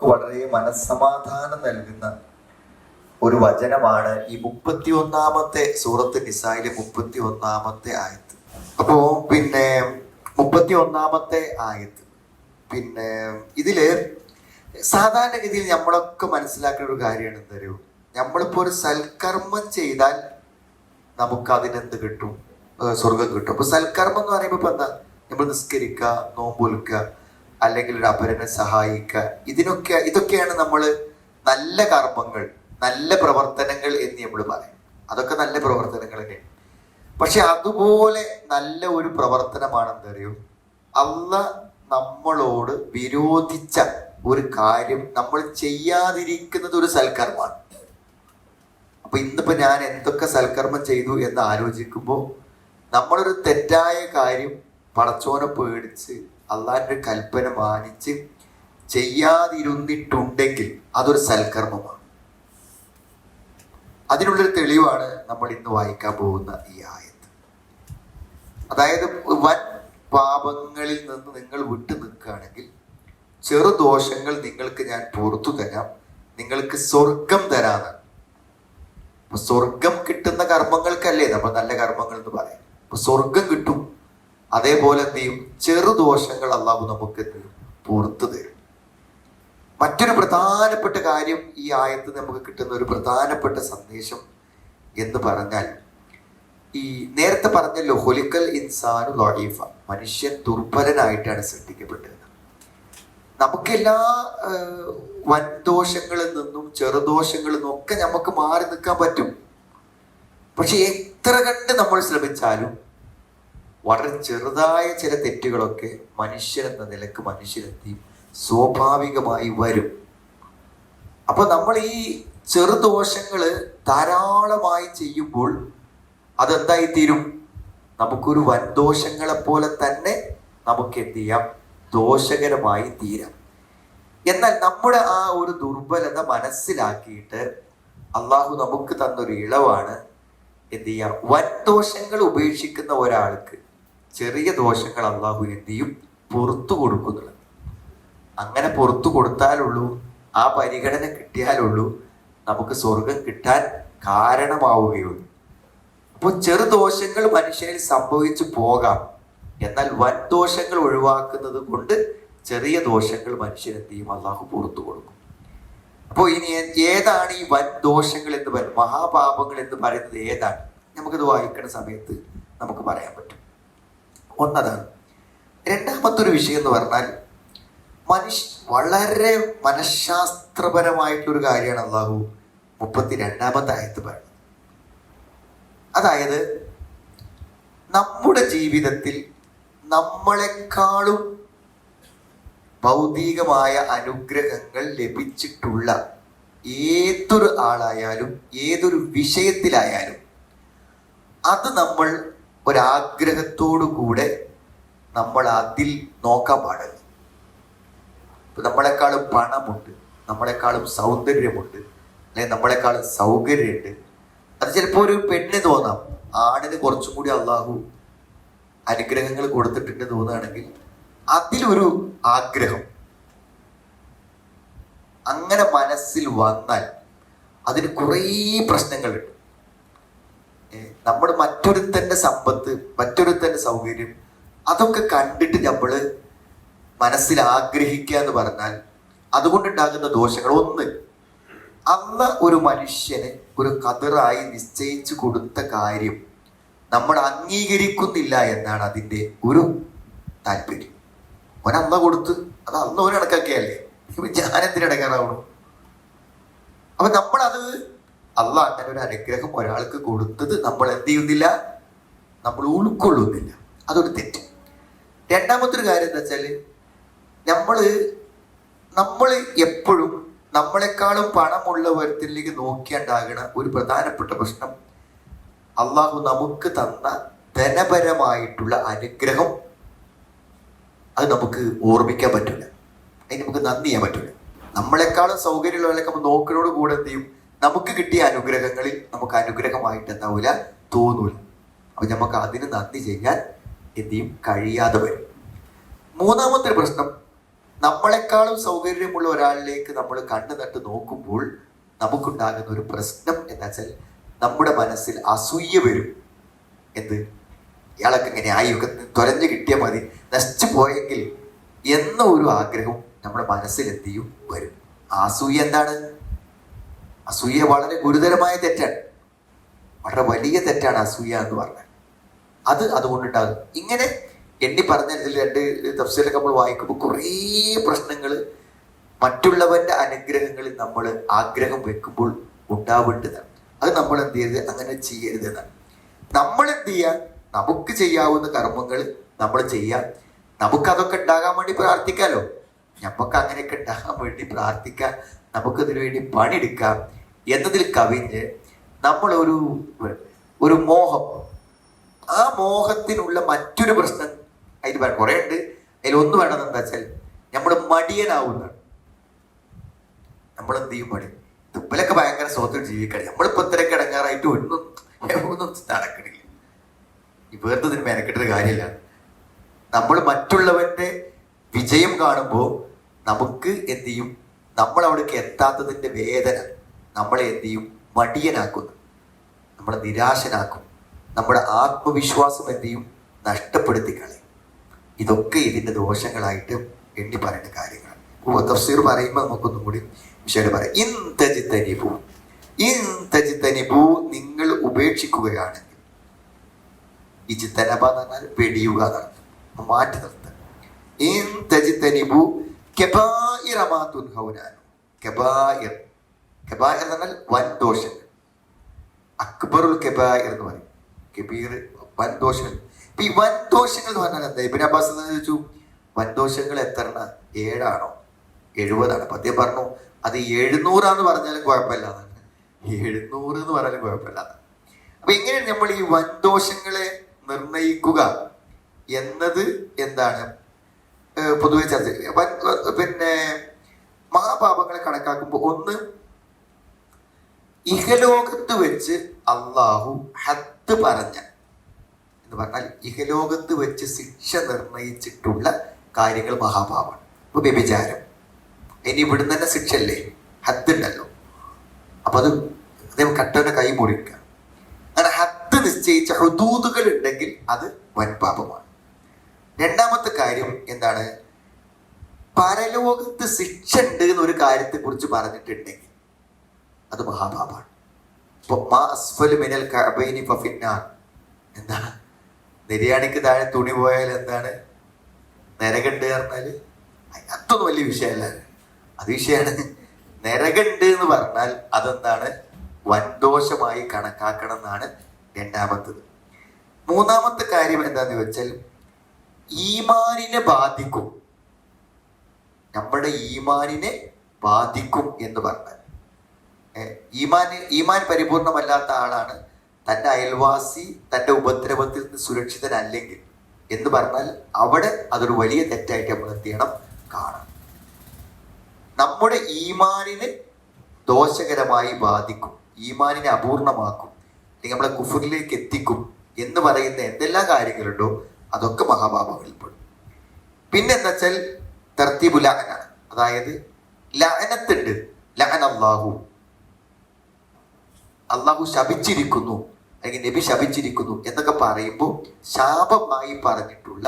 വളരെ മനസ്സമാധാനം നൽകുന്ന ഒരു വചനമാണ് ഈ മുപ്പത്തി ഒന്നാമത്തെ സൂറത്ത് നിസായിലെ മുപ്പത്തി ഒന്നാമത്തെ ആയത്ത്. അപ്പോ പിന്നെ മുപ്പത്തി ഒന്നാമത്തെ ആയത്ത്. പിന്നെ ഇതിൽ സാധാരണഗതിയിൽ നമ്മളൊക്കെ മനസ്സിലാക്കുന്ന ഒരു കാര്യമാണ് എന്തറിയോ നമ്മളിപ്പോ ഒരു സൽക്കർമ്മം ചെയ്താൽ നമുക്ക് അതിനെന്ത് കിട്ടും? സ്വർഗം കിട്ടും. അപ്പൊ സൽക്കർമ്മം എന്ന് പറയുമ്പോൾ ഇപ്പൊ എന്താ? നമ്മൾ നിസ്കരിക്കുക നോമ്പൊലുക്കുക അല്ലെങ്കിൽ ഒരു അപരനെ സഹായിക്കുക ഇതിനൊക്കെ ഇതൊക്കെയാണ് നമ്മൾ നല്ല കർമ്മങ്ങൾ നല്ല പ്രവർത്തനങ്ങൾ എന്ന് നമ്മൾ പറയും. അതൊക്കെ നല്ല പ്രവർത്തനങ്ങൾ തന്നെയാണ് പക്ഷെ അതുപോലെ നല്ല ഒരു പ്രവർത്തനമാണെന്ന് അറിയൂ? അല്ല നമ്മളോട് വിരോധിച്ച ഒരു കാര്യം നമ്മൾ ചെയ്യാതിരിക്കുന്നത് ഒരു സൽക്കർമ്മമാണ്. അപ്പൊ ഇന്നിപ്പോ ഞാൻ എന്തൊക്കെ സൽക്കർമ്മം ചെയ്തു എന്ന് ആലോചിക്കുമ്പോൾ നമ്മളൊരു തെറ്റായ കാര്യം പടച്ചോനെ പേടിച്ച് അള്ളാന്റെ കൽപ്പന മാനിച്ച് ചെയ്യാതിരുന്നിട്ടുണ്ടെങ്കിൽ അതൊരു സൽക്കർമ്മമാണ്. അതിനുള്ളൊരു തെളിവാണ് നമ്മൾ ഇന്ന് വായിക്കാൻ പോകുന്ന ഈ ആയത്ത്. അതായത് വൻ പാപങ്ങളിൽ നിന്ന് നിങ്ങൾ വിട്ടു നിൽക്കുകയാണെങ്കിൽ ചെറു ദോഷങ്ങൾ നിങ്ങൾക്ക് ഞാൻ പുറത്തു തരാം. നിങ്ങൾക്ക് സ്വർഗം തരാതെ സ്വർഗം കിട്ടുന്ന കർമ്മങ്ങൾക്കല്ലേ? നമ്മൾ നല്ല കർമ്മങ്ങൾ എന്ന് പറയാം. അപ്പൊ സ്വർഗം കിട്ടും. അതേപോലെ എന്ത് ചെറുദോഷങ്ങൾ അള്ളാഹു നമുക്ക്? പുറത്തു തരും. മറ്റൊരു പ്രധാനപ്പെട്ട കാര്യം ഈ ആയത്ത് നമുക്ക് കിട്ടുന്ന ഒരു പ്രധാനപ്പെട്ട സന്ദേശം എന്ന് പറഞ്ഞാൽ ഈ നേരത്തെ പറഞ്ഞല്ലോ ഹൊലിക്കൽ ഇൻസാനു ലോഹീഫ മനുഷ്യൻ ദുർബലനായിട്ടാണ് സൃഷ്ടിക്കപ്പെട്ടത്. നമുക്കെല്ലാ വൻദോഷങ്ങളിൽ നിന്നും ചെറുദോഷങ്ങളിൽ നിന്നും ഒക്കെ നമുക്ക് മാറി നിൽക്കാൻ പറ്റും. പക്ഷെ എത്ര കണ്ട് നമ്മൾ ശ്രമിച്ചാലും വളരെ ചെറുതായ ചില തെറ്റുകളൊക്കെ മനുഷ്യരെന്ന നിലയ്ക്ക് മനുഷ്യരെത്തി സ്വാഭാവികമായി വരും. അപ്പൊ നമ്മൾ ഈ ചെറുദോഷങ്ങൾ ധാരാളമായി ചെയ്യുമ്പോൾ അതെന്തായി തീരും നമുക്കൊരു വൻദോഷങ്ങളെ പോലെ തന്നെ നമുക്ക് എന്ത് ചെയ്യാം ദോഷകരമായി തീരാം. എന്നാൽ നമ്മുടെ ആ ഒരു ദുർബലത മനസ്സിലാക്കിയിട്ട് അള്ളാഹു നമുക്ക് തന്നൊരു ഇളവാണ് എന്ത് ചെയ്യാം വൻ ദോഷങ്ങൾ ഉപേക്ഷിക്കുന്ന ഒരാൾക്ക് ചെറിയ ദോഷങ്ങൾ അള്ളാഹു എന്ത് പുറത്തു കൊടുക്കുന്നുള്ളത് അങ്ങനെ പുറത്തു കൊടുത്താലുള്ളൂ ആ പരിഗണന കിട്ടിയാലുള്ളൂ നമുക്ക് സ്വർഗം കിട്ടാൻ കാരണമാവുകയുള്ളൂ. അപ്പോൾ ചെറുദോഷങ്ങൾ മനുഷ്യനിൽ സംഭവിച്ചു പോകാം. എന്നാൽ വൻ ദോഷങ്ങൾ ഒഴിവാക്കുന്നത് കൊണ്ട് ചെറിയ ദോഷങ്ങൾ മനുഷ്യൻ അള്ളാഹു പുറത്തു കൊടുക്കും. അപ്പോൾ ഇനി ഏതാണ് ഈ വൻ ദോഷങ്ങൾ എന്ന് പറയുന്നത്? മഹാപാപങ്ങൾ എന്ന് പറയുന്നത് ഏതാണ്? നമുക്കിത് വായിക്കുന്ന സമയത്ത് നമുക്ക് പറയാൻ പറ്റും. ഒന്നതാണ് രണ്ടാമത്തെ ഒരു വിഷയം എന്ന് പറഞ്ഞാൽ മനുഷ്യ വളരെ മനഃശാസ്ത്രപരമായിട്ടൊരു കാര്യമാണ് അള്ളാഹു മുപ്പത്തി രണ്ടാമത്തെ ആയത്ത് പറയുന്നത് അതായത് നമ്മുടെ ജീവിതത്തിൽ നമ്മളെക്കാളും ഭൗതികമായ അനുഗ്രഹങ്ങൾ ലഭിച്ചിട്ടുള്ള ഏതൊരു ആളായാലും ഏതൊരു വിഷയത്തിലായാലും അത് നമ്മൾ ഒരാഗ്രഹത്തോടു കൂടെ നമ്മൾ അതിൽ നോക്കാൻ പാടില്ല. നമ്മളെക്കാളും പണമുണ്ട് നമ്മളെക്കാളും സൗന്ദര്യമുണ്ട് അല്ലെങ്കിൽ നമ്മളെക്കാളും സൗകര്യമുണ്ട്. അത് ചിലപ്പോൾ ഒരു പെണ്ണ് തോന്നാം ആണിന് കുറച്ചും കൂടി അള്ളാഹു അനുഗ്രഹങ്ങൾ കൊടുത്തിട്ടുണ്ട് തോന്നുകയാണെങ്കിൽ അതിലൊരു ആഗ്രഹം അങ്ങനെ മനസ്സിൽ വന്നാൽ അതിന് കുറേ പ്രശ്നങ്ങളുണ്ട്. നമ്മൾ മറ്റൊരുത്തന്റെ സമ്പത്ത് മറ്റൊരുത്തന്റെ സൗകര്യം അതൊക്കെ കണ്ടിട്ട് നമ്മൾ മനസ്സിൽ ആഗ്രഹിക്കുക എന്ന് പറഞ്ഞാൽ അതുകൊണ്ടുണ്ടാകുന്ന ദോഷങ്ങൾ ഒന്ന് അന്ന് ഒരു മനുഷ്യനെ ഒരു കതിറായി നിശ്ചയിച്ചു കൊടുത്ത കാര്യം നമ്മൾ അംഗീകരിക്കുന്നില്ല എന്നാണ് അതിന്റെ ഒരു താല്പര്യം. അവൻ അന്ന കൊടുത്ത് അത് അന്ന് ഒരു കണക്കൊക്കെയല്ലേ ഞാനെന്തിനു ഇടങ്ങാറാവണം അപ്പൊ നമ്മളത് അല്ല ഒരു അനുഗ്രഹം ഒരാൾക്ക് കൊടുത്തത് നമ്മൾ എന്ത് ചെയ്യുന്നില്ല? നമ്മൾ ഉൾക്കൊള്ളുന്നില്ല. അതൊരു തെറ്റ്. രണ്ടാമത്തെ ഒരു കാര്യം എന്താ വെച്ചാൽ നമ്മൾ നമ്മൾ എപ്പോഴും നമ്മളെക്കാളും പണമുള്ള പണമുള്ളവരത്തിലേക്ക് നോക്കിയാണ്ടാകണ ഒരു പ്രധാനപ്പെട്ട പ്രശ്നം അള്ളാഹു നമുക്ക് തന്ന ധനപരമായിട്ടുള്ള അനുഗ്രഹം അത് നമുക്ക് ഓർമ്മിക്കാൻ പറ്റില്ല അതിന് നമുക്ക് നന്ദി ചെയ്യാൻ പറ്റില്ല നമ്മളെക്കാളും സൗകര്യമുള്ളവരൊക്കെ നമ്മൾ കൂടെ എന്ത് ചെയ്യും? നമുക്ക് കിട്ടിയ അനുഗ്രഹങ്ങളിൽ നമുക്ക് അനുഗ്രഹമായിട്ട് എന്താവില്ല തോന്നൂല. അപ്പൊ നമുക്ക് അതിന് നന്ദി ചെയ്യാൻ എന്തിയും കഴിയാതെ വരും. മൂന്നാമത്തെ പ്രശ്നം നമ്മളെക്കാളും സൗകര്യമുള്ള ഒരാളിലേക്ക് നമ്മൾ കണ്ണു നട്ട് നോക്കുമ്പോൾ നമുക്കുണ്ടാകുന്ന ഒരു പ്രശ്നം എന്താ വെച്ചാൽ നമ്മുടെ മനസ്സിൽ അസൂയ വരും. എന്ത്? ഇയാളൊക്കെ ഇങ്ങനെ ആയി ഒക്കെ തുരഞ്ഞു കിട്ടിയാൽ മതി. നശിച്ചു പോയെങ്കിൽ എന്ന ഒരു ആഗ്രഹം നമ്മുടെ മനസ്സിൽ എന്ത് വരും. ആസൂയ എന്താണ്? അസൂയ വളരെ ഗുരുതരമായ തെറ്റാണ്. വളരെ വലിയ തെറ്റാണ് അസൂയ എന്ന് പറഞ്ഞാൽ. അത് അതുകൊണ്ടുണ്ടാകും. ഇങ്ങനെ എണ്ണി പറഞ്ഞതിൽ രണ്ട് തഫ്സീലൊക്കെ നമ്മൾ വായിക്കുമ്പോൾ കുറേ പ്രശ്നങ്ങൾ മറ്റുള്ളവന്റെ അനുഗ്രഹങ്ങളിൽ നമ്മൾ ആഗ്രഹം വെക്കുമ്പോൾ ഉണ്ടാവേണ്ടതാണ്. അത് നമ്മൾ എന്ത് ചെയ്യരുത്? അങ്ങനെ ചെയ്യരുത് എന്നാണ്. നമ്മൾ എന്ത് ചെയ്യാൻ നമുക്ക് ചെയ്യാവുന്ന കർമ്മങ്ങൾ നമ്മൾ ചെയ്യാം നമുക്ക് അതൊക്കെ ഉണ്ടാകാൻ വേണ്ടി പ്രാർത്ഥിക്കാലോ? നമുക്ക് അങ്ങനെയൊക്കെ ഉണ്ടാകാൻ വേണ്ടി പ്രാർത്ഥിക്കാം നമുക്കതിനു വേണ്ടി പണിയെടുക്കാം എന്നതിൽ കവിഞ്ഞ് നമ്മൾ ഒരു മോഹം. ആ മോഹത്തിനുള്ള മറ്റൊരു പ്രശ്നം അതിൽ പറയാം കുറേ ഉണ്ട് അതിൽ ഒന്ന് വേണമെന്ന് എന്താ വെച്ചാൽ നമ്മൾ മടിയനാവുന്നതാണ്. നമ്മൾ എന്ത് ചെയ്യും മടി തുപ്പലൊക്കെ ഭയങ്കര സ്വത്തിൽ ജീവിക്കണം. നമ്മളിപ്പോ ഇത്ര കിടങ്ങാറായിട്ട് ഒന്നും ഒന്നും നടക്കണില്ല. ഈ ഇതിന് മെനക്കെട്ടൊരു കാര്യമില്ല. നമ്മൾ മറ്റുള്ളവന്റെ വിജയം കാണുമ്പോൾ നമുക്ക് എന്ത് ചെയ്യും? നമ്മൾ അവിടേക്ക് എത്താത്തതിന്റെ വേദന നമ്മളെ എന്ത് ചെയ്യും? മടിയനാക്കുന്നു നമ്മളെ നിരാശനാക്കും. നമ്മുടെ ആത്മവിശ്വാസം എന്ത് ചെയ്യും? നഷ്ടപ്പെടുത്തി കളയും. ഇതൊക്കെ ഇതിന്റെ ദോഷങ്ങളായിട്ട് എണ്ണി പറയുന്ന കാര്യങ്ങളാണ്. തഫ്സീർ പറയുമ്പോൾ നമുക്കൊന്നും കൂടി വിഷയം പറയാം. ഇൻ തജിത്തനിബു ഇൻ നിങ്ങൾ ഉപേക്ഷിക്കുകയാണെങ്കിൽ ഇജിത്തനബ എന്ന് പറഞ്ഞാൽ വെടിയുക എന്നാണ്. മാറ്റി നിർത്തുക. ഇൻ തജിത്തനിബു കെബായിറ മാ തുൻഹൗനാനു കെബായിർ കെബായിർ എന്ന് പറഞ്ഞാൽ വൻ ദോഷങ്ങൾ അക്ബറുൽ കെബായർ എന്ന് പറയും. കബീർ വൻ ദോഷങ്ങൾ ഈ വൻ ദോഷങ്ങൾ എന്ന് പറഞ്ഞാൽ എന്താ? ഇബിൻ അബ്ബാസ് ചോദിച്ചു വൻ ദോഷങ്ങൾ എത്ര ഏഴാണോ? എഴുപതാണ്. അദ്ദേഹം പറഞ്ഞു അത് എഴുന്നൂറാന്ന് പറഞ്ഞാലും കുഴപ്പമില്ല. എഴുന്നൂറ് എന്ന് പറഞ്ഞാലും കുഴപ്പമില്ല. അപ്പൊ എങ്ങനെ നമ്മൾ ഈ വൻ ദോഷങ്ങളെ നിർണയിക്കുക എന്നത് എന്താണ്? പൊതുവെ ചർച്ച പിന്നെ മഹാപാപങ്ങളെ കണക്കാക്കുമ്പോൾ ഒന്ന് ഇഹലോകത്ത് വെച്ച് അള്ളാഹു ഹത്ത് പറഞ്ഞ എന്ന് പറഞ്ഞാൽ ഇഹലോകത്ത് വെച്ച് ശിക്ഷ നിർണയിച്ചിട്ടുള്ള കാര്യങ്ങൾ മഹാപാപമാണ്. ഇപ്പൊ വ്യഭിചാരം. ഇനി ഇവിടുന്ന് തന്നെ ശിക്ഷ അല്ലേ ഹത്ത് ഉണ്ടല്ലോ. അപ്പൊ അത് അദ്ദേഹം കട്ടവന്റെ കൈ മുറിക്കുക അങ്ങനെ ഹത്ത് നിശ്ചയിച്ച ഹുദൂദുകൾ ഉണ്ടെങ്കിൽ അത് വൻപാപമാണ്. രണ്ടാമത്തെ കാര്യം എന്താണ്? പരലോകത്ത് ശിക്ഷ ഉണ്ട് എന്നൊരു കാര്യത്തെ കുറിച്ച് പറഞ്ഞിട്ടുണ്ടെങ്കിൽ അത് മഹാപാപാണ് എന്താണ്? നിര്യാണിക്ക് താഴെ തുണി പോയാൽ എന്താണ്? നരകണ്ട് പറഞ്ഞാൽ അതൊന്നും വലിയ വിഷയമല്ല. അത് വിഷയമാണ് നരകണ്ട് എന്ന് പറഞ്ഞാൽ അതെന്താണ്? വൻദോഷമായി കണക്കാക്കണം എന്നാണ് രണ്ടാമത്തത്. മൂന്നാമത്തെ കാര്യം എന്താന്ന് വെച്ചാൽ ഈമാനിനെ ബാധിക്കും. നമ്മുടെ ഈമാനിനെ ബാധിക്കും എന്ന് പറഞ്ഞാൽ. ഈമാൻ ഈമാൻ പരിപൂർണമല്ലാത്ത ആളാണ് തന്റെ അയൽവാസി തന്റെ ഉപദ്രവത്തിൽ നിന്ന് സുരക്ഷിതനല്ലെങ്കിൽ എന്ന് പറഞ്ഞാൽ അവിടെ അതൊരു വലിയ തെറ്റായിട്ട് നമ്മൾ എന്ത് ചെയ്യണം? കാണാം നമ്മുടെ ഈമാനിന് ദോഷകരമായി ബാധിക്കും. ഈമാനിനെ അപൂർണമാക്കും. അല്ലെങ്കിൽ നമ്മളെ കുഫറിലേക്ക് എത്തിക്കും എന്ന് പറയുന്ന എന്തെല്ലാം കാര്യങ്ങളുണ്ടോ? അതൊക്കെ മഹാപാപങ്ങളിൽ പെടും പിന്നെ എന്താ വെച്ചാൽ തർത്തീബു ലഅന അതായത് ലഹനത്തുണ്ട്. ലഅന അള്ളാഹു അള്ളാഹു ശപിച്ചിരിക്കുന്നു. അല്ലെങ്കിൽ നബി ശപിച്ചിരിക്കുന്നു എന്നൊക്കെ പറയുമ്പോൾ ശാപമായി പറഞ്ഞിട്ടുള്ള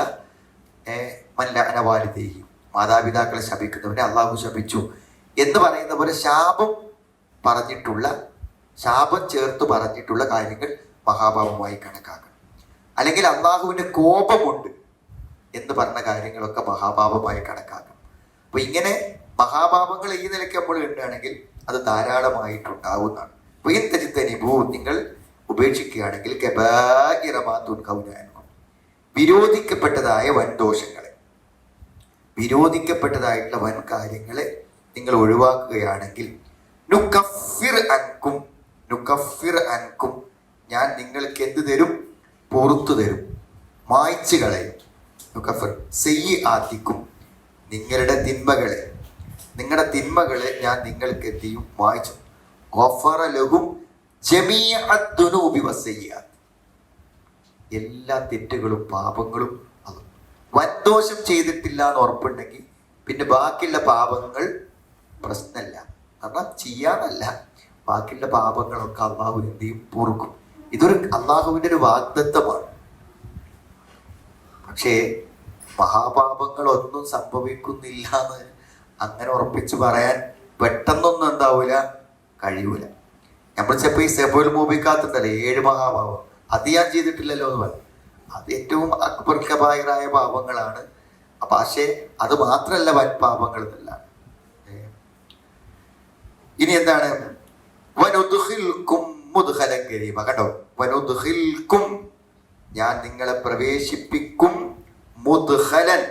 മല്ലഅനവാലിദേഹി മാതാപിതാക്കളെ ശപിക്കുന്നവരെ അള്ളാഹു ശപിച്ചു എന്ന് പറയുന്ന പോലെ ശാപം പറഞ്ഞിട്ടുള്ള ശാപം ചേർത്ത് പറഞ്ഞിട്ടുള്ള കാര്യങ്ങൾ മഹാഭാവമായി കണക്കാക്കണം അല്ലെങ്കിൽ അള്ളാഹുവിന് കോപമുണ്ട് എന്ന് പറഞ്ഞ കാര്യങ്ങളൊക്കെ മഹാപാപമായി കണക്കാക്കും. അപ്പൊ ഇങ്ങനെ മഹാപാപങ്ങൾ ഈ നിലയ്ക്ക് നമ്മൾ ഉണ്ടാണെങ്കിൽ അത് ധാരാളമായിട്ടുണ്ടാവുന്നതാണ്. തെറ്റിത്തനിഭൂ നിങ്ങൾ ഉപേക്ഷിക്കുകയാണെങ്കിൽ വിരോധിക്കപ്പെട്ടതായ വൻദോഷങ്ങളെ വിരോധിക്കപ്പെട്ടതായിട്ടുള്ള വൻ കാര്യങ്ങളെ നിങ്ങൾ ഒഴിവാക്കുകയാണെങ്കിൽ നുക്കഫിർ അൻകും നുക്കഫിർ അൻകും ഞാൻ നിങ്ങൾക്ക് എന്ത് തരും? പുറത്തു തരും. മായ്ച്ചു കളയും നുക്കഫിർ സെയ്യ് ആക്കിക്കും നിങ്ങളുടെ തിന്മകളെ. നിങ്ങളുടെ തിന്മകളെ ഞാൻ നിങ്ങൾക്ക് എന്ത് ചെയ്യും? മായ്ച്ചു. ഗഫറ വസയ്യാത്ത് എല്ലാ തെറ്റുകളും പാപങ്ങളും അത്. വൻദോഷം ചെയ്തിട്ടില്ല എന്ന് ഉറപ്പുണ്ടെങ്കിൽ പിന്നെ ബാക്കിയുള്ള പാപങ്ങൾ പ്രശ്നമല്ല. കാരണം ചെയ്യാനല്ല. ബാക്കിയുള്ള പാപങ്ങളൊക്കെ അള്ളാഹു എന്ത് ചെയ്യും? പൊറുക്കും. ഇതൊരു അള്ളാഹുവിന്റെ ഒരു വാഗ്ദത്വമാണ് പക്ഷേ മഹാപാപങ്ങളൊന്നും സംഭവിക്കുന്നില്ല എന്ന് അങ്ങനെ ഉറപ്പിച്ച് പറയാൻ പെട്ടെന്നൊന്നും എന്താവൂല കഴിയൂല. നമ്മൾ ചിലപ്പോൾ ഈ സെബോൽ മൂപിക്കാത്തുണ്ടല്ലേ ഏഴ് മഹാപാപം. അത് ഞാൻ ചെയ്തിട്ടില്ലല്ലോ എന്ന് പറയും. അത് ഏറ്റവും അക്ബർ കബായറായ പാപങ്ങളാണ്. പക്ഷേ അത് മാത്രമല്ല വൻ പാപങ്ങൾ എന്നല്ല. ഇനി എന്താണ്? വനുദ്ഖിൽക്കും മുദ്ഖലൻ കരീമ കണ്ടോ? വനുദ്ഖിൽക്കും ഞാൻ നിങ്ങളെ പ്രവേശിപ്പിക്കും മുദ്ഖലൻ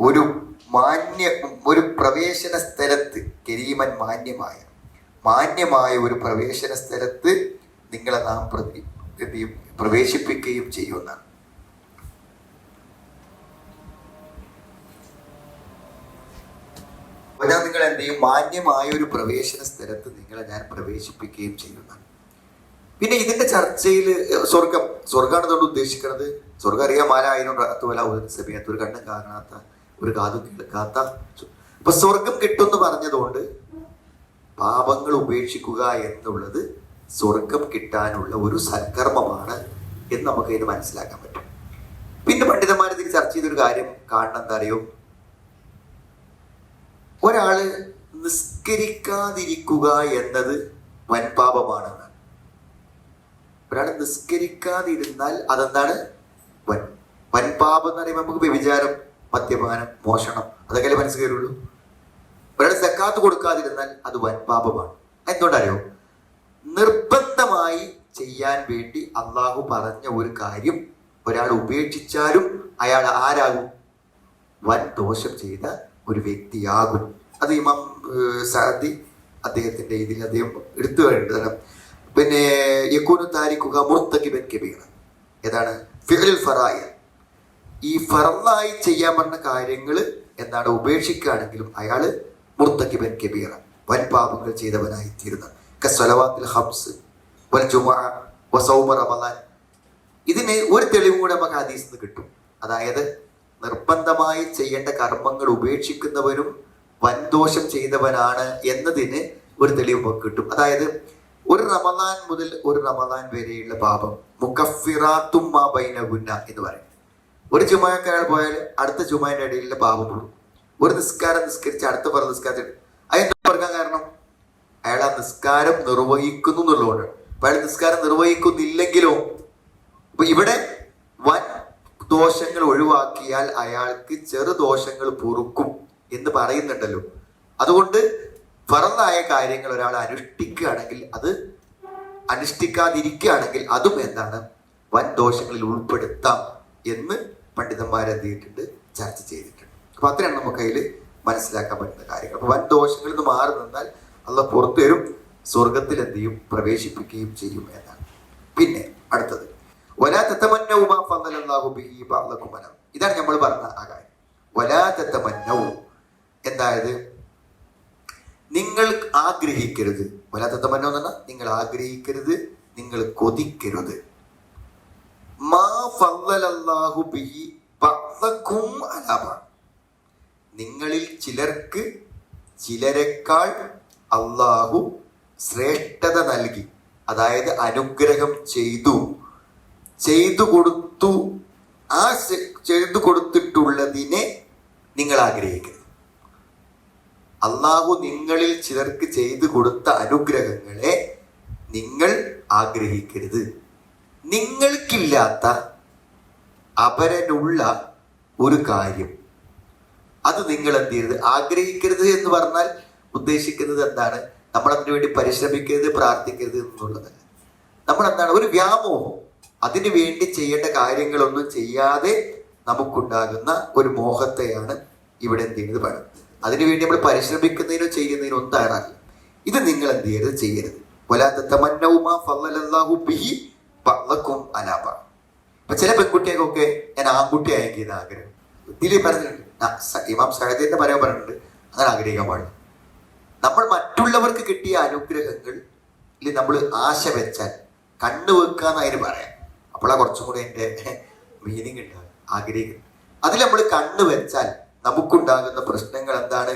ഒരു മാന്യ ഒരു പ്രവേശന സ്ഥലത്ത് കരീമൻ മാന്യമായ മാന്യമായ ഒരു പ്രവേശന സ്ഥലത്ത് നിങ്ങളെ നാം പ്രതി? പ്രവേശിപ്പിക്കുകയും ചെയ്യുമെന്നാണ് നിങ്ങൾ എന്ത് ചെയ്യും? മാന്യമായ ഒരു പ്രവേശന സ്ഥലത്ത് നിങ്ങളെ ഞാൻ പ്രവേശിപ്പിക്കുകയും ചെയ്യുന്നതാണ് പിന്നെ ഇതിന്റെ ചർച്ചയിൽ സ്വർഗം. സ്വർഗമാണ് ഇതുകൊണ്ട് ഉദ്ദേശിക്കുന്നത് സ്വർഗം അറിയാൻ മാലായിരം റാത്തുവല ഒരു സമയത്ത് ഒരു കണ്ണും കാണാത്ത ഒരു കാതും കേൾക്കാത്ത അപ്പൊ സ്വർഗം കിട്ടുമെന്ന് പറഞ്ഞതുകൊണ്ട് പാപങ്ങൾ ഉപേക്ഷിക്കുക എന്നുള്ളത് സ്വർഗം കിട്ടാനുള്ള ഒരു സൽക്കർമ്മമാണ് എന്ന് നമുക്ക് ഇത് മനസ്സിലാക്കാൻ പറ്റും. പിന്നെ പണ്ഡിതന്മാർ ഇതിൽ ചർച്ച ചെയ്തൊരു കാര്യം കാണണം എന്താ അറിയോ ഒരാൾ നിസ്കരിക്കാതിരിക്കുക എന്നത് വൻപാപമാണെന്ന്. ഒരാൾ നിസ്കരിക്കാതിരുന്നാൽ അതെന്താണ്? വൻ വൻപാപം എന്ന് പറയുമ്പോൾ നമുക്ക് വ്യഭിചാരം മദ്യപാനം മോഷണം അതൊക്കെ മനസ്സിൽ കയറുള്ളൂ ഒരാൾ സക്കാത്ത് കൊടുക്കാതിരുന്നാൽ അത് വൻ പാപമാണ്. എന്തുകൊണ്ടറിയോ? നിർബന്ധമായി ചെയ്യാൻ വേണ്ടി അള്ളാഹു പറഞ്ഞ ഒരു കാര്യം ഒരാൾ ഉപേക്ഷിച്ചാലും അയാൾ ആരാകും? വൻ ദോഷം ചെയ്ത ഒരു വ്യക്തിയാകും. അത് ഇമാം സാദി അദ്ദേഹത്തിന്റെ ഇതിൽ അദ്ദേഹം എടുത്തു കഴിഞ്ഞിട്ട് പിന്നെ യക്കൂനു താരിക്കുക മുർത്തക്കിബൻ കബീർ ഏതാണ് ഫിഅലുൽ ഫറായ ഈ ഫറലായി ചെയ്യാൻ പറഞ്ഞ കാര്യങ്ങൾ എന്താണ് ഉപേക്ഷിക്കുകയാണെങ്കിലും അയാൾ മുർത്തകിബൻ കബീറ വൻ പാപങ്ങൾ ചെയ്തവനായി തീരുന്ന കസ്വലവാത്തിൽ ഹബ്സ് വൽ ജുമുഅ വസൗമ റമദാൻ. ഇതിന് ഒരു തെളിവും കൂടെ നമുക്ക് ഹദീസിൽ നിന്ന് കിട്ടും. അതായത് നിർബന്ധമായി ചെയ്യേണ്ട കർമ്മങ്ങൾ ഉപേക്ഷിക്കുന്നവരും വൻദോഷം ചെയ്തവനാണ് എന്നതിന് ഒരു തെളിവ് നമുക്ക് കിട്ടും. അതായത് ഒരു റമദാൻ മുതൽ ഒരു റമദാൻ വരെയുള്ള പാപം. മുക്കഫിറാത്തും മാ എന്ന് പറയും. ഒരു ജുമായൊക്കെ അയാൾ പോയാൽ അടുത്ത ചുമയുടെ ഇടയിലുള്ള പാപം പോകും ഒരു നിസ്കാരം നിസ്കരിച്ച് അടുത്ത പറഞ്ഞ നിസ്കാരത്തിൽ. അതെന്താ പറയാൻ കാരണം? അയാൾ ആ നിസ്കാരം നിർവഹിക്കുന്നു എന്നുള്ളതുകൊണ്ട് അപ്പൊ അയാൾ നിസ്കാരം നിർവഹിക്കുന്നില്ലെങ്കിലോ? അപ്പൊ ഇവിടെ വൻ ദോഷങ്ങൾ ഒഴിവാക്കിയാൽ അയാൾക്ക് ചെറു ദോഷങ്ങൾ പൊറുക്കും എന്ന് പറയുന്നുണ്ടല്ലോ. അതുകൊണ്ട് ഫറന്നായ കാര്യങ്ങൾ ഒരാൾ അനുഷ്ഠിക്കുകയാണെങ്കിൽ അത് അനുഷ്ഠിക്കാതിരിക്കുകയാണെങ്കിൽ അതും എന്താണ്? വൻ ദോഷങ്ങളിൽ ഉൾപ്പെടുത്താം എന്ന് പണ്ഡിതന്മാർ ചർച്ച ചെയ്തിട്ടുണ്ട്. അപ്പൊ അത്രയാണ് നമുക്ക് അതിൽ മനസ്സിലാക്കാൻ പറ്റുന്ന കാര്യങ്ങൾ. അപ്പൊ വൻ ദോഷങ്ങളിൽ നിന്ന് മാറി നിന്നാൽ അത് പുറത്തു വരും സ്വർഗത്തിൽ എന്ത് ചെയ്യും? പ്രവേശിപ്പിക്കുകയും ചെയ്യും എന്നാണ്. പിന്നെ അടുത്തത്. വലാ തത്തമന്നവും. ഇതാണ് നമ്മൾ പറഞ്ഞ ആ കാര്യം. വലാ തത്തമന്നവും എന്തായത്? ആഗ്രഹിക്കരുത്. വല്ലാത്ത പറഞ്ഞാൽ നിങ്ങൾ ആഗ്രഹിക്കരുത് നിങ്ങൾ കൊതിക്കരുത്. മാ ബിഹി നിങ്ങളിൽ ചിലർക്ക് ചിലരെക്കാൾ അള്ളാഹു ശ്രേഷ്ഠത നൽകി അതായത് അനുഗ്രഹം ചെയ്തു ചെയ്തു കൊടുത്തു ആ ചെയ്തു കൊടുത്തിട്ടുള്ളതിനെ നിങ്ങൾ ആഗ്രഹിക്കരുത്. അള്ളാഹു നിങ്ങളിൽ ചിലർക്ക് ചെയ്തു കൊടുത്ത അനുഗ്രഹങ്ങളെ നിങ്ങൾ ആഗ്രഹിക്കരുത്. നിങ്ങൾക്കില്ലാത്ത അപരനുള്ള ഒരു കാര്യം. അത് നിങ്ങൾ എന്ത് ചെയ്യരുത്? ആഗ്രഹിക്കരുത് എന്ന് പറഞ്ഞാൽ ഉദ്ദേശിക്കുന്നത് എന്താണ്? നമ്മൾ അതിനു വേണ്ടി പരിശ്രമിക്കരുത് പ്രാർത്ഥിക്കരുത് എന്നുള്ളതല്ല. നമ്മൾ എന്താണ്? ഒരു വ്യാമോഹം. അതിനു വേണ്ടി ചെയ്യേണ്ട കാര്യങ്ങളൊന്നും ചെയ്യാതെ നമുക്കുണ്ടാകുന്ന ഒരു മോഹത്തെയാണ് ഇവിടെ എന്ത് ചെയ്യുന്നത്? പറയുന്നത് അതിനുവേണ്ടി നമ്മൾ പരിശ്രമിക്കുന്നതിനോ ചെയ്യുന്നതിനോ ഒന്നും തയ്യാറാകില്ല. ഇത് നിങ്ങൾ എന്ത് ചെയ്യരുത്? ചെയ്യരുത്. വലാത്തമന്നവുമാ ഫല്ലല്ലാഹു ബിഹി ബഅദകും അലാ ബഅദ്. ഇപ്പൊ ചില പെൺകുട്ടികൾക്കൊക്കെ ഞാൻ ആൺകുട്ടി ആയിരിക്കുന്ന ആഗ്രഹം. ഇതിലേ പറഞ്ഞിട്ടുണ്ട്. ഇമാം സഹദീന്റെ പറയാൻ പറഞ്ഞിട്ടുണ്ട്. അങ്ങനെ ആഗ്രഹിക്കാൻ പാടില്ല. നമ്മൾ മറ്റുള്ളവർക്ക് കിട്ടിയ അനുഗ്രഹങ്ങൾ നമ്മൾ ആശ വെച്ചാൽ കണ്ണു വെക്കാന്ന് അതിന് പറയാം. അപ്പോഴാ കുറച്ചും കൂടെ എന്റെ മീനിങ് ഉണ്ടാകും ആഗ്രഹിക്കുന്നത്. അതിൽ നമ്മൾ കണ്ണു വെച്ചാൽ നമുക്കുണ്ടാകുന്ന പ്രശ്നങ്ങൾ എന്താണ്?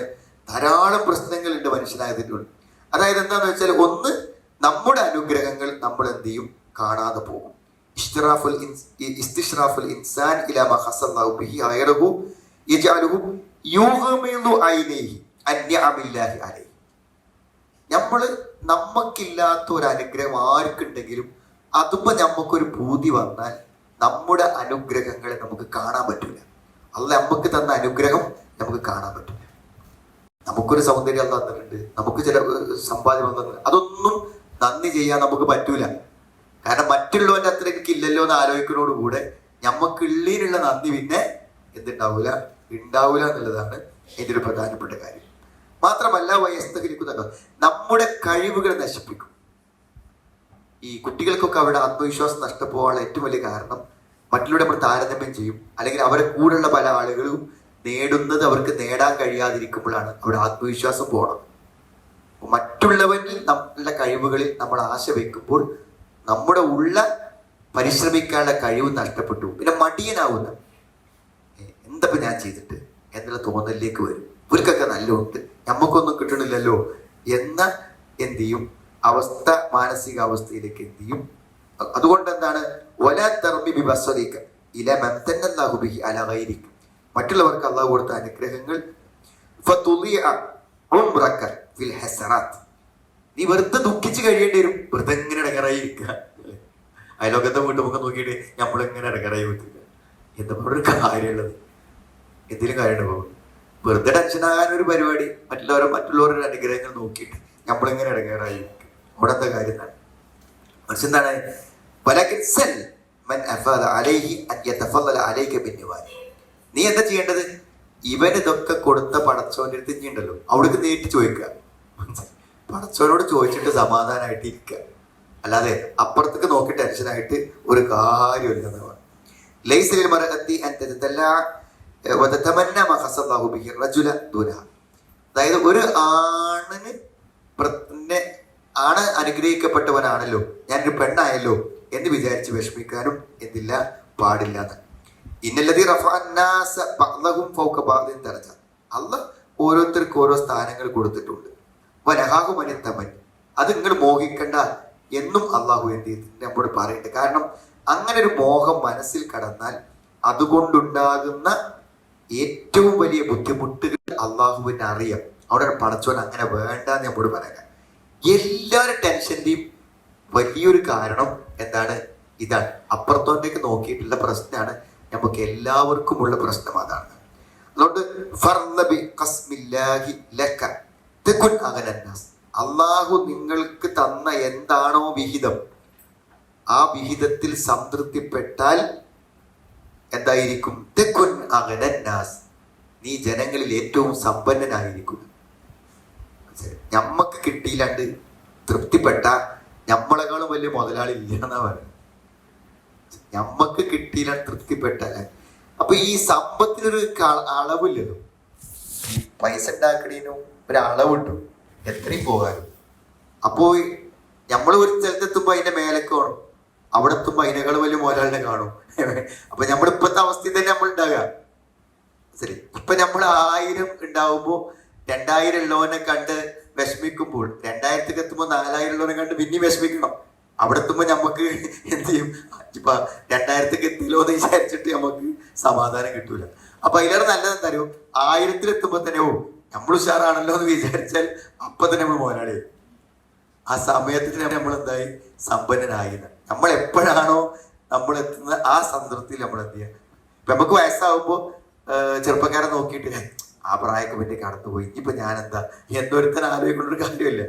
ധാരാളം പ്രശ്നങ്ങളുണ്ട് മനുഷ്യനായതിലുണ്ട് അതായത് എന്താന്ന് വെച്ചാൽ ഒന്ന് നമ്മുടെ അനുഗ്രഹങ്ങൾ നമ്മൾ എന്ത് ചെയ്യും? കാണാതെ പോകും. ഇഷ്തിറാഫുൽ ഇസ്തിഷ്റാഫുൽ ഇൻസാൻ ഇലാ അലൈഹി. നമ്മൾ നമുക്കില്ലാത്ത ഒരു അനുഗ്രഹം ആർക്കുണ്ടെങ്കിലും അതുമ്പോ നമുക്കൊരു ഭൂതി വന്നാൽ നമ്മുടെ അനുഗ്രഹങ്ങളെ നമുക്ക് കാണാൻ പറ്റില്ല അല്ല നമുക്ക് തന്ന അനുഗ്രഹം നമുക്ക് കാണാൻ പറ്റില്ല നമുക്കൊരു സൗന്ദര്യം അല്ല തന്നിട്ടുണ്ട്. നമുക്ക് ചില സമ്പാദ്യം തന്നിട്ടുണ്ട്. അതൊന്നും നന്ദി ചെയ്യാൻ നമുക്ക് പറ്റൂല. കാരണം മറ്റുള്ളവന്റെ അത്ര എനിക്ക് ഇല്ലല്ലോ എന്ന് ആലോചിക്കുന്നതോടുകൂടെ നമുക്ക് ഇള്ളിയിലുള്ള നന്ദി പിന്നെ എന്തുണ്ടാവൂല? ഉണ്ടാവൂല എന്നുള്ളതാണ് എന്റെ ഒരു പ്രധാനപ്പെട്ട കാര്യം. മാത്രമല്ല വയസ്തകരിക്കുന്ന നമ്മുടെ കഴിവുകൾ നശിപ്പിക്കും. ഈ കുട്ടികൾക്കൊക്കെ അവരുടെ ആത്മവിശ്വാസം നഷ്ടപ്പോകാനുള്ള ഏറ്റവും വലിയ കാരണം മറ്റുള്ളവരെ നമ്മൾ താരതമ്യം ചെയ്യും. അല്ലെങ്കിൽ അവരെ കൂടെയുള്ള പല ആളുകളും നേടുന്നത് അവർക്ക് നേടാൻ കഴിയാതിരിക്കുമ്പോഴാണ് അവിടെ ആത്മവിശ്വാസം പോകണം മറ്റുള്ളവരിൽ നമ്മളുടെ കഴിവുകളിൽ നമ്മൾ ആശ വെക്കുമ്പോൾ നമ്മുടെ ഉള്ള പരിശ്രമിക്കാനുള്ള കഴിവ് നഷ്ടപ്പെട്ടു പിന്നെ മടിയനാവുന്ന എന്താ എന്തപ്പോ ഞാൻ ചെയ്തിട്ട് എന്നുള്ള തോന്നലിലേക്ക് വരും. ഇവർക്കൊക്കെ നല്ലുണ്ട് നമുക്കൊന്നും കിട്ടണില്ലല്ലോ എന്ന എന്ത് ചെയ്യും? അവസ്ഥ മാനസികാവസ്ഥയിലേക്ക് എന്ത് ചെയ്യും? അതുകൊണ്ട് എന്താണ് മറ്റുള്ളവർക്ക് അള്ളാഹു കൊടുത്ത അനുഗ്രഹങ്ങൾ. നീ വെറുതെ ദുഃഖിച്ച് കഴിയേണ്ടി വരും. വെറുതെ ഇങ്ങനെ ഇടങ്ങറായി ഇരിക്കുക അയലോകത്തെ വീട്ടു മുഖം നോക്കിയിട്ട് നമ്മളിങ്ങനെ ഇടങ്ങറായി വെക്കുക എന്താ ഒരു കാര്യമുള്ളത്? എന്തെങ്കിലും കാര്യമുണ്ടോ വെറുതെ ടെൻഷനാകാൻ ഒരു പരിപാടി. മറ്റുള്ളവരെ മറ്റുള്ളവരുടെ അനുഗ്രഹങ്ങൾ നോക്കിയിട്ട് നമ്മളിങ്ങനെ ഇടങ്ങേറായി. അവിടെ എന്താ കാര്യം? എന്താണ്? മനുഷ്യന്താണ് വലകിൻ സെൽ മൻ അഫാദ അലൈഹി യതഫല്ലല അലൈക ബിന്നിവാനി നീ എന്താ ചെയ്യേണ്ടത്? ഇവൻ ഇതൊക്കെ കൊടുത്ത പടച്ചോന്റെ അടുത്ത് ഇനി ഉണ്ടല്ലോ അവിടേക്ക് നേരിട്ട് ചോദിക്കുക. പടച്ചോനോട് ചോദിച്ചിട്ട് സമാധാനമായിട്ട് ഇരിക്കുക അല്ലാതെ അപ്പുറത്തേക്ക് നോക്കി ടെൻഷനായിട്ട് ഒരു കാര്യമില്ല റജുല അതായത് ഒരു ആണിന് ആണ് അനുഗ്രഹിക്കപ്പെട്ടവനാണല്ലോ ഞാനൊരു പെണ്ണായല്ലോ എന്ന് വിചാരിച്ച് വിഷമിക്കാനും എന്തില്ല പാടില്ല എന്ന്. ഇന്നല്ലതി റഫഅന്നാസ ബഅ്ദഹും ഫൗക ബഅ്ദിൻ ദറജ അല്ലാഹ് ഓരോരുത്തർക്ക് ഓരോ സ്ഥാനങ്ങൾ കൊടുത്തിട്ടുണ്ട്. വനഹാഹു മനിത്തമൻ അത് നിങ്ങൾ മോഹിക്കണ്ട എന്നും അള്ളാഹു എന്ത് നമ്മോട് പറയട്ടെ കാരണം അങ്ങനെ ഒരു മോഹം മനസ്സിൽ കടന്നാൽ അതുകൊണ്ടുണ്ടാകുന്ന ഏറ്റവും വലിയ ബുദ്ധിമുട്ടുകൾ അള്ളാഹുവിന് അറിയാം. അവിടെ പടച്ചോൻ അങ്ങനെ വേണ്ട വേണ്ടെന്ന് നമ്മോട് പറയാം എല്ലാവരും ടെൻഷന്റെയും വലിയൊരു കാരണം എന്താണ്? ഇതാണ്. അപ്പുറത്തോട്ടേക്ക് നോക്കിയിട്ടുള്ള പ്രശ്നമാണ് നമുക്ക് എല്ലാവർക്കുമുള്ള പ്രശ്നം അതാണ്. അതുകൊണ്ട് അള്ളാഹു നിങ്ങൾക്ക് തന്ന എന്താണോ വിഹിതം ആ വിഹിതത്തിൽ സംതൃപ്തിപ്പെട്ടാൽ എന്തായിരിക്കും? തെക്കുൻ അകനന്നാസ് നീ ജനങ്ങളിൽ ഏറ്റവും സമ്പന്നനായിരിക്കും ഞമ്മക്ക് കിട്ടിയില്ലാണ്ട് തൃപ്തിപ്പെട്ട ഞമ്മളെക്കാളും വലിയ മുതലാളി ഇല്ല എന്നാ പറയുന്നത്. ഞമ്മക്ക് കിട്ടിയില്ല തൃപ്തിപ്പെട്ടാൽ അപ്പൊ ഈ സമ്പത്തിനൊരു അളവില്ലല്ലോ. ഈ പൈസ ഉണ്ടാക്കണേനും ഒരു അളവുണ്ടോ. എത്രയും പോകാനും. അപ്പോ നമ്മൾ ഒരു സ്ഥലത്തെത്തുമ്പോ അതിന്റെ മേലെ കാണും അവിടെ എത്തുമ്പോ അതിനേക്കാൾ വലിയ മുതലാളിനെ കാണും. അപ്പൊ നമ്മൾ ഇപ്പോഴത്തെ അവസ്ഥയിൽ തന്നെ നമ്മൾ ഉണ്ടാകുക ശരി. ഇപ്പൊ നമ്മൾ ആയിരം ഉണ്ടാവുമ്പോ രണ്ടായിരം ഉള്ളവനെ കണ്ട് വിഷമിക്കുമ്പോൾ രണ്ടായിരത്തിക്ക് എത്തുമ്പോൾ നാലായിരം ഉള്ളവരെ കണ്ട് പിന്നെയും വിഷമിക്കണം. അവിടെ എത്തുമ്പോൾ നമുക്ക് എന്ത് ചെയ്യും? ഇപ്പൊ രണ്ടായിരത്തിക്ക് എത്തിയല്ലോ എന്ന് വിചാരിച്ചിട്ട് നമുക്ക് സമാധാനം കിട്ടൂല. അപ്പൊ അതിലേറെ നല്ലത് എന്താ അറിയോ? ആയിരത്തിൽ എത്തുമ്പോ തന്നെ ഓ നമ്മൾ ഉഷാറാണല്ലോ എന്ന് വിചാരിച്ചാൽ അപ്പൊ തന്നെ നമ്മൾ മുതലാളി ആ സമയത്തിന് നമ്മൾ എന്തായി? സമ്പന്നനായി നമ്മൾ എപ്പോഴാണോ നമ്മൾ എത്തുന്ന ആ സന്ദർഭത്തിൽ നമ്മൾ എന്ത് ചെയ്യുക നമുക്ക് വയസ്സാവുമ്പോ ഏഹ്, ചെറുപ്പക്കാരെ നോക്കിയിട്ട് "ഹേ, ആ പ്രായമൊക്കെ പിന്നെ കടന്നുപോയി ഇനിയിപ്പോ ഞാൻ എന്താ എന്തൊരുത്തൻ ആലോചിക്കേണ്ട ഒരു കാര്യമില്ല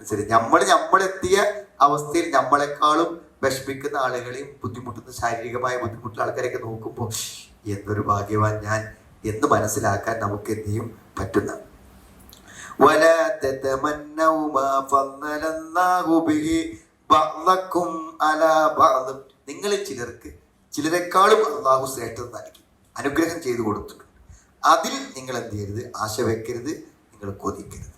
ശരി നമ്മൾ നമ്മളെത്തിയ അവസ്ഥയിൽ നമ്മളെക്കാളും വിഷമിക്കുന്ന ആളുകളെയും ബുദ്ധിമുട്ടുന്ന ശാരീരികമായ ബുദ്ധിമുട്ടുള്ള ആൾക്കാരെയൊക്കെ നോക്കുമ്പോൾ എന്തൊരു ഭാഗ്യവാൻ ഞാൻ എന്ന് മനസ്സിലാക്കാൻ നമുക്ക് എന്ത് ചെയ്യും പറ്റുന്ന ولا تتمنوا ما فضل الله به بعضكم على بعض നിങ്ങളിൽ ചിലർക്ക് ചിലരെക്കാളും അള്ളാഹു ശ്രേഷ്ഠത നൽകി അനുഗ്രഹം ചെയ്തു കൊടുത്തിട്ടുണ്ട് അതിൽ നിങ്ങൾ എന്ത് ചെയ്യരുത്? ആശ വെക്കരുത് നിങ്ങൾ കൊതിക്കരുത്.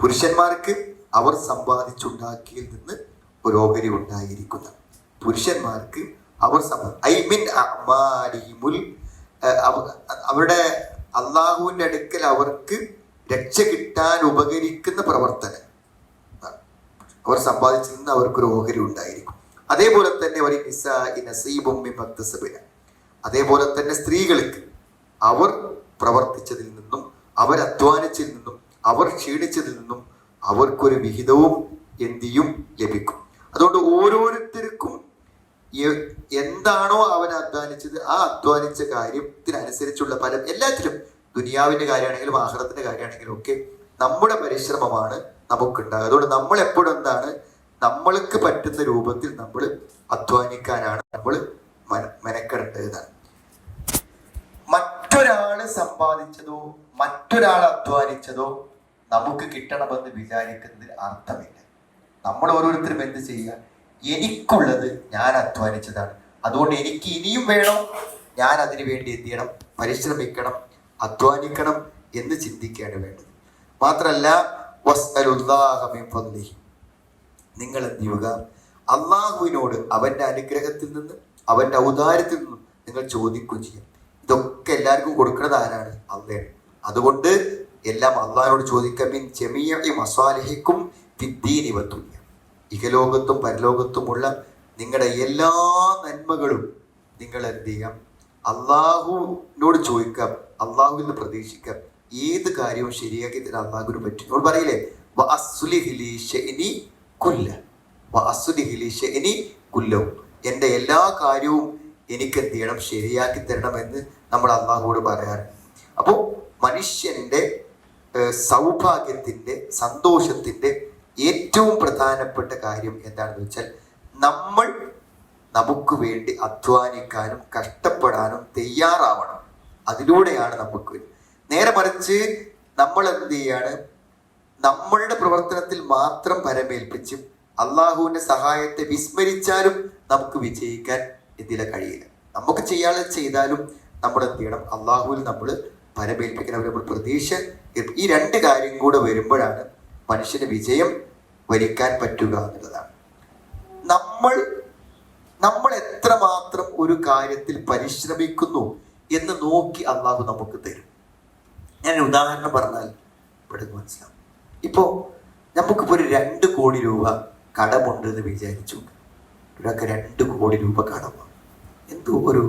പുരുഷന്മാർക്ക് അവർ സമ്പാദിച്ചുണ്ടാക്കിയിൽ നിന്ന് ഒരു ഓഹരി ഉണ്ടായിരിക്കുന്ന. പുരുഷന്മാർക്ക് അവർ ഐ മീൻ അമാരിമുൽ അവരുടെ അള്ളാഹുവിന്റെ അടുക്കൽ അവർക്ക് രക്ഷ കിട്ടാൻ ഉപകരിക്കുന്ന പ്രവർത്തനം. അവർ സമ്പാദിച്ചിരുന്ന നിന്ന് അവർക്കൊരു ഓഹരി ഉണ്ടായിരിക്കും. അതേപോലെ തന്നെ ഒരു നസീബും അതേപോലെ തന്നെ സ്ത്രീകൾക്ക് അവർ പ്രവർത്തിച്ചതിൽ നിന്നും അവർ അധ്വാനിച്ചതിൽ നിന്നും അവർ ക്ഷീണിച്ചതിൽ നിന്നും അവർക്കൊരു വിഹിതവും എന്തിയും ലഭിക്കും. അതുകൊണ്ട് ഓരോരുത്തർക്കും എന്താണോ അവൻ അധ്വാനിച്ചത് ആ അധ്വാനിച്ച കാര്യത്തിനനുസരിച്ചുള്ള ഫലം എല്ലാത്തിലും ദുനിയാവിന്റെ കാര്യമാണെങ്കിലും ആഹാരത്തിന്റെ കാര്യമാണെങ്കിലും ഒക്കെ നമ്മുടെ പരിശ്രമമാണ് നമുക്കുണ്ടാകുക. അതുകൊണ്ട് നമ്മൾ എപ്പോഴും എന്താണ് നമ്മൾക്ക് പറ്റുന്ന രൂപത്തിൽ നമ്മൾ അധ്വാനിക്കാനാണ് നമ്മൾ മെനക്കെടേണ്ടതാണ് മറ്റൊരാൾ സമ്പാദിച്ചതോ മറ്റൊരാൾ അധ്വാനിച്ചതോ നമുക്ക് കിട്ടണമെന്ന് വിചാരിക്കുന്നതിൽ അർത്ഥമില്ല. നമ്മൾ ഓരോരുത്തരും എന്ത് ചെയ്യുക? എനിക്കുള്ളത് ഞാൻ അധ്വാനിച്ചതാണ്. അതുകൊണ്ട് എനിക്ക് ഇനിയും വേണം. ഞാൻ അതിനു വേണ്ടി എന്ത് ചെയ്യണം? പരിശ്രമിക്കണം അധ്വാനിക്കണം എന്ന് ചിന്തിക്കുകയാണ് വേണ്ടത്. മാത്രമല്ല വസ്അലുല്ലാഹ മിൻ ഫദ്ലിഹി. നിങ്ങൾ എന്ത് ചെയ്യുക അള്ളാഹുവിനോട് അവന്റെ അനുഗ്രഹത്തിൽ നിന്ന് അവന്റെ ഔദാര്യത്തിൽ നിന്നും നിങ്ങൾ ചോദിക്കുകയും ചെയ്യാം. ഇതൊക്കെ എല്ലാവർക്കും കൊടുക്കുന്നത് ആരാണ്? അള്ളയാണ്. അതുകൊണ്ട് എല്ലാം അള്ളാഹിനോട് ചോദിക്കാം. മിൻ ജമീഇ മസാലിഹിക്കും വദ്ദുനിയ. ഇഹലോകത്തും പരലോകത്തുമുള്ള നിങ്ങളുടെ എല്ലാ നന്മകളും നിങ്ങൾ എന്ത് ചെയ്യാം? അള്ളാഹുവിനോട് ചോദിക്കാം. അള്ളാഹുവിൽ നിന്ന് പ്രതീക്ഷിക്കാം. ഏത് കാര്യവും ശരിയാക്കി തരാൻ അള്ളാഹുവിന് പറ്റും. നമ്മൾ പറയില്ലേ? കുല്ല. വഅസ്ലിഹ് ഇനി കുല്ലവും എന്റെ എല്ലാ കാര്യവും എനിക്ക് എന്ത് ചെയ്യണം ശരിയാക്കി തരണം എന്ന് നമ്മൾ അള്ളാഹുവോട് പറയാറ്. അപ്പോൾ മനുഷ്യന്റെ സൗഭാഗ്യത്തിന്റെ സന്തോഷത്തിന്റെ ഏറ്റവും പ്രധാനപ്പെട്ട കാര്യം എന്താണെന്ന് വെച്ചാൽ നമ്മൾ നമുക്ക് വേണ്ടി അധ്വാനിക്കാനും കഷ്ടപ്പെടാനും തയ്യാറാവണം. അതിലൂടെയാണ് നമുക്ക് നേരെ മറിച്ച് നമ്മൾ എന്ത് ചെയ്യാണ് നമ്മളുടെ പ്രവർത്തനത്തിൽ മാത്രം പരമേൽപ്പിച്ചും അള്ളാഹുവിന്റെ സഹായത്തെ വിസ്മരിച്ചാലും നമുക്ക് വിജയിക്കാൻ ഇതിലെ കഴിയില്ല. നമുക്ക് ചെയ്യാതെ ചെയ്താലും നമ്മൾ എന്ത് ചെയ്യണം? അള്ളാഹുവിൽ നമ്മൾ പരമേൽപ്പിക്കണം. നമ്മൾ പ്രതീക്ഷ ഈ രണ്ട് കാര്യം കൂടെ വരുമ്പോഴാണ് മനുഷ്യന് വിജയം വരിക്കാൻ പറ്റുക എന്നുള്ളതാണ്. നമ്മൾ നമ്മൾ എത്രമാത്രം ഒരു കാര്യത്തിൽ പരിശ്രമിക്കുന്നു എന്ന് നോക്കി അള്ളാഹു നമുക്ക് തരും. ഞാൻ ഉദാഹരണം പറഞ്ഞാൽ ഇവിടെ മനസ്സിലാവും. ഇപ്പോ നമുക്കിപ്പോൾ ഒരു രണ്ട് കോടി രൂപ കടമുണ്ട് എന്ന് വിചാരിച്ചു. ഒരാൾക്ക് രണ്ട് കോടി രൂപ കടമാണ് എന്തോ ഒരു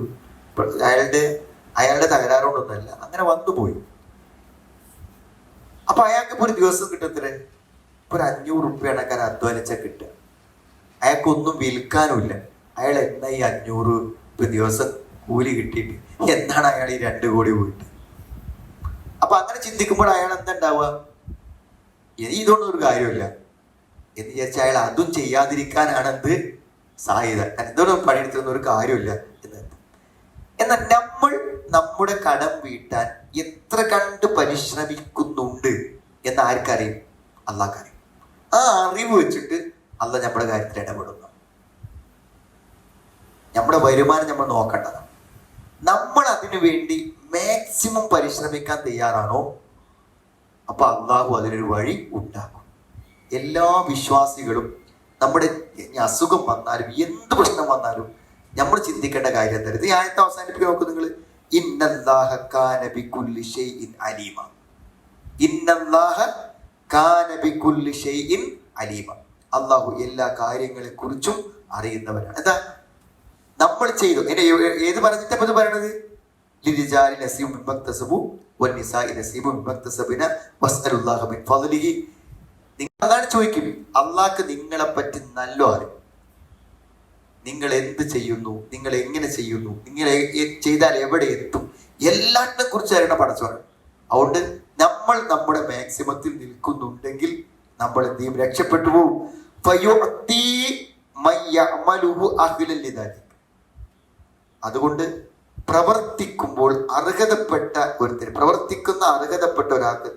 അയാളുടെ അയാളുടെ തകരാറുകൊണ്ടൊന്നുമല്ല അങ്ങനെ വന്നുപോയി. അപ്പൊ അയാൾക്ക് ഇപ്പൊ ഒരു ദിവസം കിട്ടത്തില്ലേ? ഇപ്പൊ ഒരു അഞ്ഞൂറ് റുപ്യാണ് അയാൾ അധ്വാനിച്ചാൽ കിട്ടുക. അയാൾക്കൊന്നും വിൽക്കാനുമില്ല. അയാൾ എന്നാ ഈ അഞ്ഞൂറ് ഇപ്പൊ ദിവസം കൂലി കിട്ടിയിട്ട് എന്നാണ് അയാൾ ഈ രണ്ട് കോടി പോയിട്ട്? അപ്പൊ അങ്ങനെ ചിന്തിക്കുമ്പോൾ അയാൾ എന്താ ഉണ്ടാവുക? ഇതൊന്നും ഒരു കാര്യമില്ല എന്ന് വിചാരിച്ചാൽ അയാൾ അതും ചെയ്യാതിരിക്കാനാണ് എന്ത് സാധ്യത എന്തൊന്നും പണിയെടുത്തിരുന്ന ഒരു കാര്യമില്ല എന്ന്. എന്നാൽ നമ്മൾ നമ്മുടെ കടം വീട്ടാൻ എത്ര കണ്ട് പരിശ്രമിക്കുന്നുണ്ട് എന്ന് ആർക്കറിയും? അള്ളാഹ്ക്കറിയും. ആ അറിവ് വെച്ചിട്ട് അല്ല നമ്മുടെ കാര്യത്തിൽ ഇടപെടുന്നു. നമ്മുടെ വരുമാനം നമ്മൾ നോക്കേണ്ടതാണ്. നമ്മൾ അതിനു വേണ്ടി മാക്സിമം പരിശ്രമിക്കാൻ തയ്യാറാണോ? അപ്പൊ അള്ളാഹു അതിനൊരു വഴി ഉണ്ടാക്കും. എല്ലാ വിശ്വാസികളും നമ്മുടെ അസുഖം വന്നാലും എന്ത് പ്രശ്നം വന്നാലും നമ്മൾ ചിന്തിക്കേണ്ട കാര്യം എന്തായാലും ഈ ആയത്തെ അവസാനിപ്പിക്കാൻ നോക്കും നിങ്ങൾ അലീമ. അലീമ. അള്ളാഹു എല്ലാ കാര്യങ്ങളെ കുറിച്ചും അറിയുന്നവരാണ് എന്താ? നമ്മൾ ചെയ്തു. ഏത് പറഞ്ഞിട്ട് പറയണത്? നസീബു മിമ്മക്തസബു വന്നിസായി നസീബു واسأل വസ്അലുല്ലാഹ മിൻ فضله നിങ്ങൾ അതാണ് ചോദിക്കും അള്ളാഹ്ക്ക് നിങ്ങളെ പറ്റി നല്ല അറിയും നിങ്ങൾ എന്ത് ചെയ്യുന്നു? നിങ്ങൾ എങ്ങനെ ചെയ്യുന്നു? നിങ്ങൾ ചെയ്താൽ എവിടെ എത്തും? എല്ലാറ്റിനെ കുറിച്ച് അറിയണ പടച്ചോണ് അതുകൊണ്ട് നമ്മൾ നമ്മുടെ മാക്സിമത്തിൽ നിൽക്കുന്നുണ്ടെങ്കിൽ നമ്മൾ എന്ത് ചെയ്യും? രക്ഷപ്പെട്ടു അഹ്ലൻ അതുകൊണ്ട് പ്രവർത്തിക്കുമ്പോൾ അർഹതപ്പെട്ട ഒരുത്തിന് പ്രവർത്തിക്കുന്ന അർഹതപ്പെട്ട ഒരാൾക്ക്?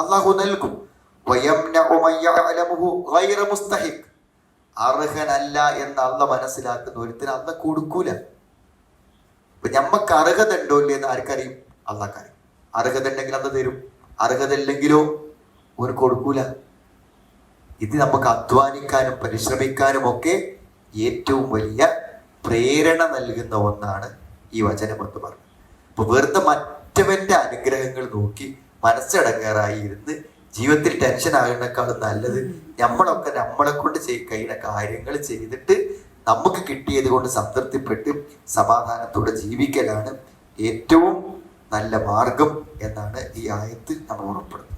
അള്ളാഹു നൽകും. അർഹനല്ല എന്ന് അള്ള മനസ്സിലാക്കുന്ന ഒരുത്തിന് അള്ള കൊടുക്കൂല. ഇപ്പൊ ഞമ്മക്ക് അർഹത ഉണ്ടോ ഇല്ലേ എന്ന് ആർക്കറിയും? അള്ളാക്കറിയും അർഹത ഉണ്ടെങ്കിൽ അന്ന് തരും. അർഹത ഇല്ലെങ്കിലോ ഒരു കൊടുക്കൂല. ഇത് നമുക്ക് അധ്വാനിക്കാനും പരിശ്രമിക്കാനും ഒക്കെ ഏറ്റവും വലിയ പ്രേരണ നൽകുന്ന ഒന്നാണ് ഈ വചനം എന്ന് പറഞ്ഞു. അപ്പൊ വെറുതെ മറ്റവന്റെ അനുഗ്രഹങ്ങൾ നോക്കി മനസ്സടങ്ങാറായി ഇരുന്ന് ജീവിതത്തിൽ ടെൻഷൻ ആകുന്നേക്കാളും നല്ലത് നമ്മളൊക്കെ നമ്മളെ കൊണ്ട് കഴിയുന്ന കാര്യങ്ങൾ ചെയ്തിട്ട് നമുക്ക് കിട്ടിയത് കൊണ്ട് സംതൃപ്തിപ്പെട്ട് സമാധാനത്തോടെ ജീവിക്കലാണ് ഏറ്റവും നല്ല മാർഗം എന്നാണ് ഈ ആയത്ത് നമ്മൾ ഉറപ്പെടുന്നത്.